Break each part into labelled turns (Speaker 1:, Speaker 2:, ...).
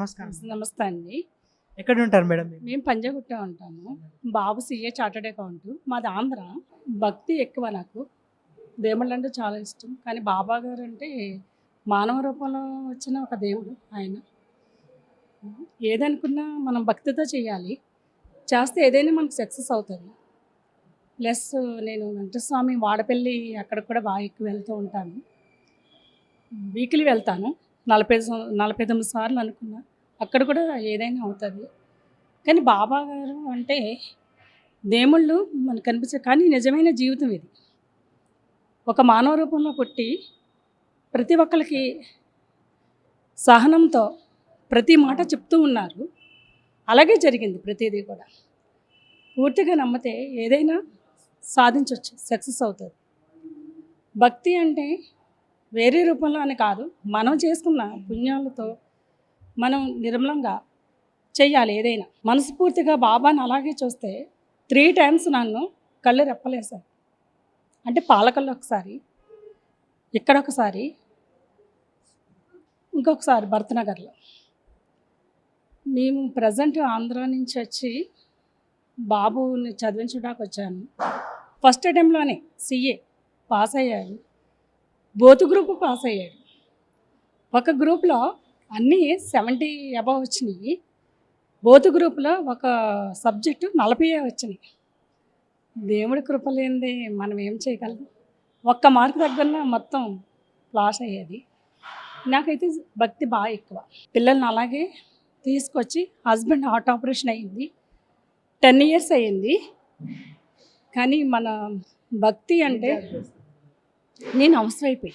Speaker 1: నమస్కారం
Speaker 2: నమస్తే అండి.
Speaker 1: ఎక్కడ ఉంటారు మేడం?
Speaker 2: మేము పంజాగుట్ట ఉంటాము. బాబు సీఏ చార్టెడ్ అకౌంట్. మాది ఆంధ్ర. భక్తి ఎక్కువ నాకు. దేవుళ్ళు అంటే చాలా ఇష్టం. కానీ బాబా గారు అంటే మానవ రూపంలో వచ్చిన ఒక దేవుడు ఆయన. ఏదనుకున్నా మనం భక్తితో చేయాలి. చేస్తే ఏదైనా మనకు సక్సెస్ అవుతుంది. ప్లస్ నేను వెంకటస్వామి వాడపల్లి అక్కడ కూడా బాగా ఎక్కువ వెళ్తూ ఉంటాను. వీక్లీ వెళ్తాను. నలభై నలభై తొమ్మిది సార్లు అనుకున్నా. అక్కడ కూడా ఏదైనా అవుతుంది. కానీ బాబా గారు అంటే దేవుళ్ళు మనకు కనిపించే కానీ నిజమైన జీవితం ఇది. ఒక మానవ రూపంలో పుట్టి ప్రతి ఒక్కరికి సహనంతో ప్రతి మాట చెప్తూ ఉన్నారు. అలాగే జరిగింది ప్రతిదీ కూడా. పూర్తిగా నమ్మితే ఏదైనా సాధించవచ్చు సక్సెస్ అవుతుంది. భక్తి అంటే వేరే రూపంలో అని కాదు మనం చేసుకున్న పుణ్యాలతో మనం నిర్మలంగా చెయ్యాలి ఏదైనా. మనస్ఫూర్తిగా బాబాని అలాగే చూస్తే త్రీ టైమ్స్ నన్ను కళ్ళు రెప్పలేశారు అంటే పాలకల్లో ఒకసారి ఇక్కడ ఒకసారి ఇంకొకసారి భరతనగర్లో. మేము ప్రజెంట్ ఆంధ్ర నుంచి వచ్చి బాబుని చదివించడానికి వచ్చాను. ఫస్ట్ అటెంప్ట్లోనే సీఏ పాస్ అయ్యాడు బోత్ గ్రూప్ పాస్ అయ్యాడు. ఒక గ్రూప్లో అన్నీ సెవెంటీ అబవ్ వచ్చినాయి. బోత్ గ్రూప్లో ఒక సబ్జెక్టు నలభై వచ్చినాయి. దేవుడి కృప లేనిది మనం ఏం చేయగలం? ఒక్క మార్కు దగ్గర మొత్తం లాస్ అయ్యేది. నాకైతే భక్తి బాగా ఎక్కువ. పిల్లల్ని అలాగే తీసుకొచ్చి హస్బెండ్ హార్ట్ ఆపరేషన్ అయ్యింది టెన్ ఇయర్స్ అయ్యింది. కానీ మన భక్తి అంటే నేను అవసరం అయిపోయి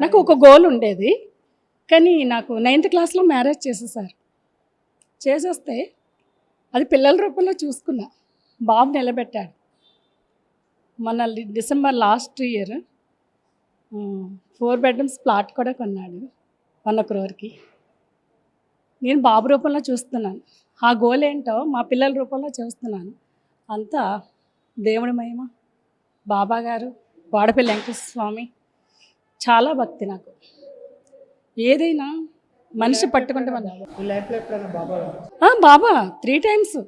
Speaker 2: నాకు ఒక గోల్ ఉండేది. కానీ నాకు నైన్త్ క్లాస్లో మ్యారేజ్ చేసేసారు చేసేస్తే అది పిల్లల రూపంలో చూసుకున్నా. బాబు నిలబెట్టాడు. మన December last year four bedrooms flat కూడా కొన్నాడు వన్ క్రోర్కి. నేను బాబు రూపంలో చూస్తున్నాను. ఆ గోల్ ఏంటో మా పిల్లల రూపంలో చూస్తున్నాను. అంతా దేవుడి మహిమ. బాబా గారు వాడపల్లి వెంకటేశ్వర స్వామి చాలా భక్తి నాకు. ఏదైనా మనిషి పట్టుకుంటే మన
Speaker 1: బాబా
Speaker 2: త్రీ టైమ్స్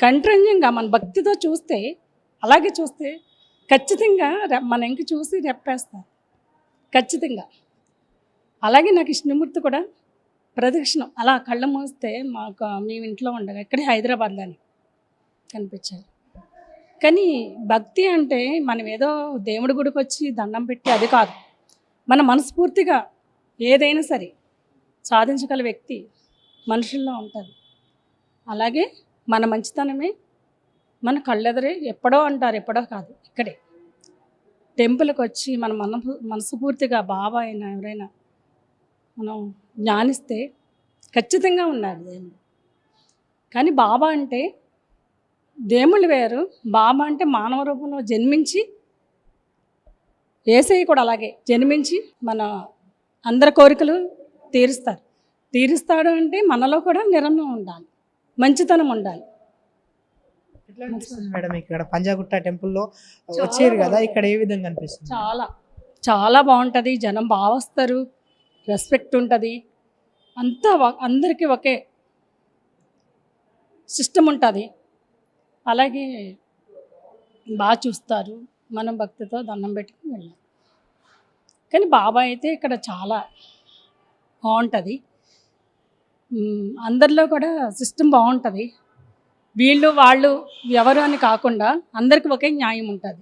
Speaker 2: కంట్రంజంగా మన భక్తితో చూస్తే అలాగే చూస్తే ఖచ్చితంగా మన ఇంక చూసి రెప్పేస్తారు. ఖచ్చితంగా. అలాగే నాకు ఇష్టమూర్తి కూడా ప్రదక్షిణం. అలా కళ్ళ మూస్తే మాకు మేము ఇంట్లో ఉండగా ఇక్కడే హైదరాబాద్లోని కనిపించారు. కానీ భక్తి అంటే మనం ఏదో దేవుడి గుడికి వచ్చి దండం పెట్టి అది కాదు. మన మనస్ఫూర్తిగా ఏదైనా సరే సాధించగల వ్యక్తి మనుషుల్లో ఉంటుంది అలాగే మన మంచితనమే మన కళ్ళెదరే ఎప్పుడో అంటారు ఎప్పుడో కాదు ఇక్కడే. టెంపుల్కి వచ్చి మన మన మనస్ఫూర్తిగా బాబా అయినా ఎవరైనా మనం జ్ఞానిస్తే ఖచ్చితంగా ఉన్నారు దేవుడు. కానీ బాబా అంటే దేవుళ్ళు వేరు. బాబా అంటే మానవ రూపంలో జన్మించి ఏసయ్య కూడా అలాగే జన్మించి మన అందరి కోరికలు తీరుస్తారు. తీరుస్తాడు అంటే మనలో కూడా నిరంతరం ఉండాలి మంచితనం ఉండాలి.
Speaker 1: ఎట్లా అనిపిస్తుంది మేడం ఇక్కడ పంజాగుట్ట టెంపుల్లో వచ్చారు కదా ఇక్కడ ఏ విధంగా అనిపిస్తుంది?
Speaker 2: చాలా చాలా బాగుంటుంది. జనం బాగా వస్తారు రెస్పెక్ట్ ఉంటుంది. అంతా అందరికీ ఒకే సిస్టమ్ ఉంటుంది. అలాగే బాగా చూస్తారు. మనం భక్తితో దండం పెట్టుకుని వెళ్ళాం కానీ బాబా అయితే ఇక్కడ చాలా బాగుంటుంది. అందరిలో కూడా సిస్టమ్ బాగుంటుంది. వీళ్ళు వాళ్ళు ఎవరు అని కాకుండా అందరికి ఒకే న్యాయం ఉంటుంది.